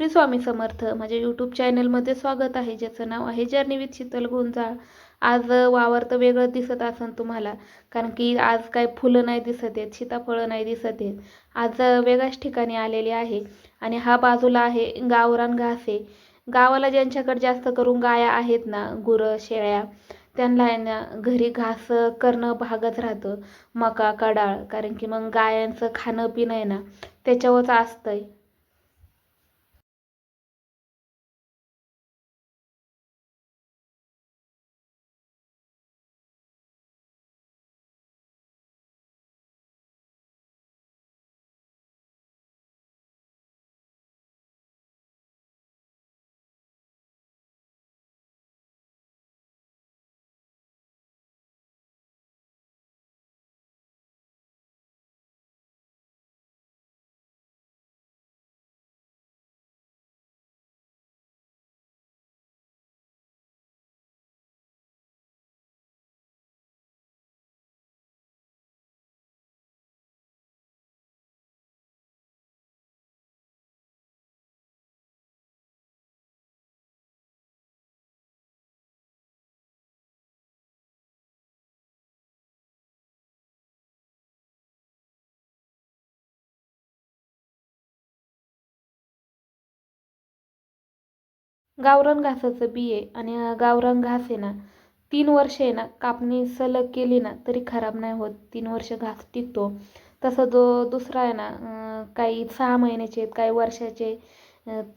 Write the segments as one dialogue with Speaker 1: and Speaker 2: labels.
Speaker 1: श्री स्वामी समर्थ माझ्या यूट्यूब चॅनलमध्ये स्वागत आहे. ज्याचं नाव आहे जर्नी विथ शीतल गोंजाळ. आज वावर तर वेगळं दिसत असेल तुम्हाला कारण की आज काय फुलं नाही दिसत आहेत सीताफळं नाही दिसत आहेत. आज वेगळ्याच ठिकाणी आलेले आहे आणि हा बाजूला आहे गावरान घास. आहे गावाला ज्यांच्याकडे जास्त करून गाया आहेत ना गुरं शेळ्या त्यांना घरी घास करणं भागच राहतं. मका कडाळ कारण की मग गायांचं खाणं पिणं आहे ना त्याच्यावरच असतंय. गावरान घासाचं बी आहे आणि गावरान घास आहे ना तीन वर्ष आहे ना कापणी सलग केली ना तरी खराब नाही होत. तीन वर्ष घास टिकतो. तसं जो दुसरा आहे ना काही सहा महिन्याचे आहेत काही वर्षाचे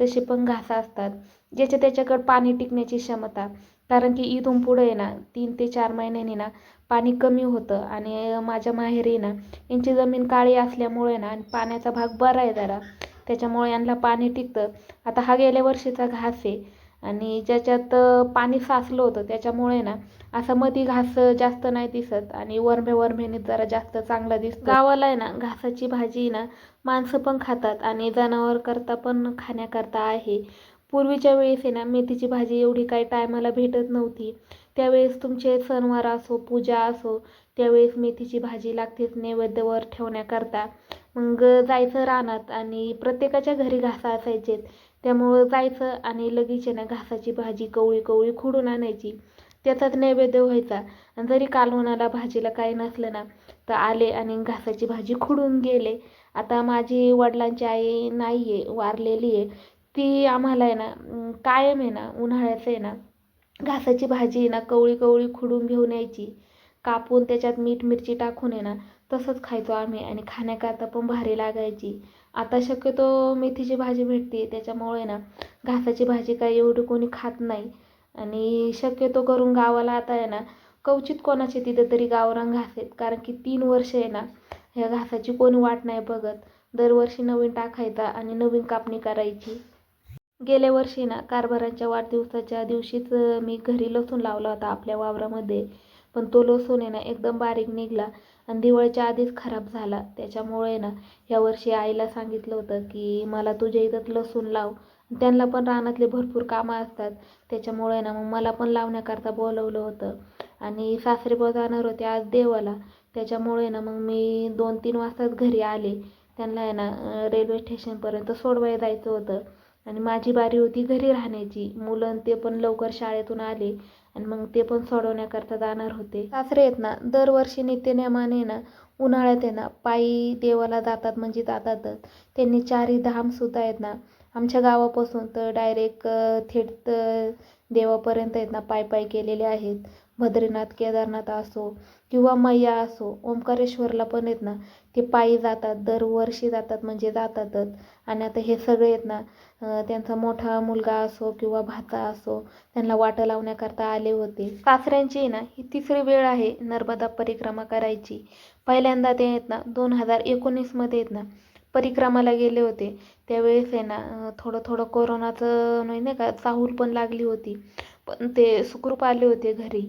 Speaker 1: तसे पण घास असतात ज्याच्या त्याच्याकडं पाणी टिकण्याची क्षमता. कारण की इथून पुढं आहे ना तीन ते चार महिन्यांनी ना पाणी कमी होतं. आणि माझ्या माहेरी ना यांची जमीन काळी असल्यामुळे ना आणि पाण्याचा भाग बरा आहे जरा. त्याच्यामुळे यांना पाणी टिकतं. आता हा गेल्या वर्षीचा घास आहे आणि ज्याच्यात पाणी साचलं होतं त्याच्यामुळे ना असं मधी घास जास्त नाही दिसत आणि वरमे वरमेने जरा जास्त चांगला दिसतो. गावाला आहे ना घासाची भाजी ना माणसं पण खातात आणि जनावर करता पण खाण्याकरता आहे. पूर्वीच्या वेळेस आहे ना मेथीची भाजी एवढी काही टायमाला भेटत नव्हती. त्यावेळेस तुमचे सणवार असो पूजा असो त्यावेळेस मेथीची भाजी लागतेच नैवेद्यवर ठेवण्याकरता. मग जायचं रानात आणि प्रत्येकाच्या घरी घासा असायचेत. त्यामुळं जायचं आणि लगेच आहे ना घासाची भाजी कवळी कवळी खुडून आणायची. त्याचाच नैवेद्य व्हायचा. आणि जरी कालवणाला भाजीला काही नसलं ना तर आले आणि घासाची भाजी खुडून गेले. आता माझी वडिलांची आई नाही आहे वारलेली आहे. ती आम्हाला आहे ना कायम आहे ना उन्हाळ्याचं आहे ना घासाची भाजी आहे ना कवळी कवळी खुडून घेऊन यायची. कापून त्याच्यात मीठ मिरची टाकून आहे ना तसंच खायचो आम्ही आणि खाण्याकरता पण भारी लागायची. आता शक्यतो मेथीची भाजी भेटते त्याच्यामुळे ना घासाची भाजी काही एवढी कोणी खात नाही. आणि शक्यतो करून गावाला आता आहे ना कवचित कोणाचे तिथं तरी गावरान घास आहेत. कारण की तीन वर्ष आहे ना ह्या घासाची कोणी वाट नाही बघत. दरवर्षी नवीन टाकायचा आणि नवीन कापणी करायची. गेल्या वर्षी ना कारभारांच्या वाढदिवसाच्या दिवशीच मी घरी लसूण लावला होता आपल्या वावरामध्ये. पण तो लसूण आहे ना एकदम बारीक निघाला. आणि दिवाळीच्या आधीच खराब झाला. त्याच्यामुळे ना यावर्षी आईला सांगितलं होतं की मला तुझ्या इथं लसूण लाव. त्यांना पण रानातले भरपूर कामं असतात. त्याच्यामुळे ना मग मला पण लावण्याकरता बोलवलं होतं. आणि सासरे पण जाणार होते आज देवाला. त्याच्यामुळे ना मग मी दोन तीन वाजताच घरी आले. त्यांना आहे ना रेल्वे स्टेशनपर्यंत सोडवायला जायचं होतं. आणि माझी बारी होती घरी राहण्याची. मुलं ते पण लवकर शाळेतून आले. आणि मग ते पण सोडवण्याकरता जाणार होते. सासरे आहेत ना दरवर्षी नित्यनेमाने ना उन्हाळ्यात आहे ना पायी देवाला जातात म्हणजे जातातच. त्यांनी चारही धामसुद्धा आहेत ना आमच्या गावापासून तर डायरेक्ट थेट देवापर्यंत आहेत ना पायी पाय केलेले आहेत. बद्रीनाथ केदारनाथ असो किंवा मैया असो ओंकारेश्वरला पण आहेत ना ते पायी जातात दरवर्षी जातात म्हणजे जातातच. आणि आता हे सगळे आहेत ना त्यांचा मोठा मुलगा असो किंवा भाचा असो त्यांना वाटं लावण्याकरता आले होते. सासऱ्यांची आहे ना ही तिसरी वेळ आहे नर्मदा परिक्रमा करायची. पहिल्यांदा ते आहेत ना दोन हजार एकोणीसमध्ये आहेत ना परिक्रमाला गेले होते. त्यावेळेस आहे ना थोडं थोडं कोरोनाचं नाही नाही का चाहूल पण लागली होती. पण ते सुखरूप आले होते घरी.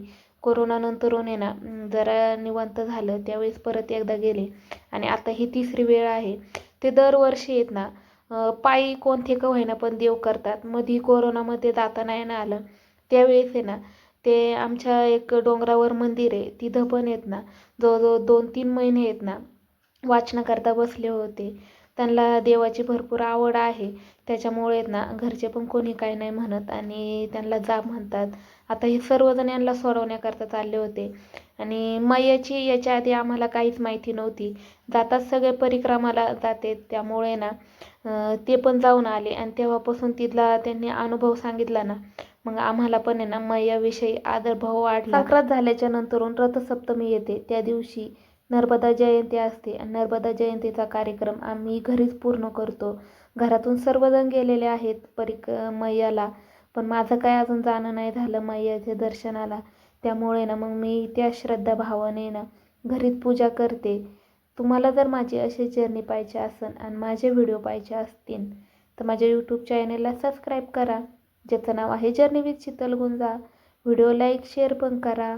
Speaker 1: कोरोनानंतरून आहे ना जरा निवांत झालं. त्यावेळेस परत एकदा गेले. आणि आता ही तिसरी वेळ आहे. ते दरवर्षी आहेत ना पायी कोणते का होईना पण देव करतात. मधी कोरोनामध्ये जाता नाही ना आलं. त्यावेळेस आहे ना ते आमच्या एक डोंगरावर मंदिर आहे. तिथं पण आहेत ना जवळजवळ दोन तीन महिने आहेत ना वाचनाकरता बसले होते. त्यांना देवाची भरपूर आवड आहे. त्याच्यामुळे ना घरचे पण कोणी काही नाही म्हणत आणि त्यांना जा म्हणतात. आता हे सर्वजण यांना सोडवण्याकरता चालले होते. आणि मैयाची याच्या आधी आम्हाला काहीच माहिती नव्हती. जाताच सगळे परिक्रमाला जाते. त्यामुळे ना ते पण जाऊन आले आणि तेव्हापासून तिथला त्यांनी अनुभव सांगितला ना मग आम्हाला पण आहे ना मैयाविषयी आदरभाव वाढला. संक्रांत झाल्याच्या नंतरून रथसप्तमी येते. त्या दिवशी नर्मदा जयंती असते. आणि नर्मदा जयंतीचा कार्यक्रम आम्ही घरीच पूर्ण करतो. घरातून सर्वजण गेलेले आहेत परिक मैयाला. पण माझं काय अजून जाणं नाही झालं मैयाच्या दर्शनाला. त्यामुळे ना मग मी त्या श्रद्धाभावाने ना घरीच पूजा करते. तुम्हाला जर माझी अशी जर्नी पाहिजे असेल आणि माझे व्हिडिओ पाहिजे असतील तर माझ्या यूट्यूब चॅनेलला सबस्क्राईब करा. ज्याचं नाव आहे journey with Sheetal Gunja video like share पण करा.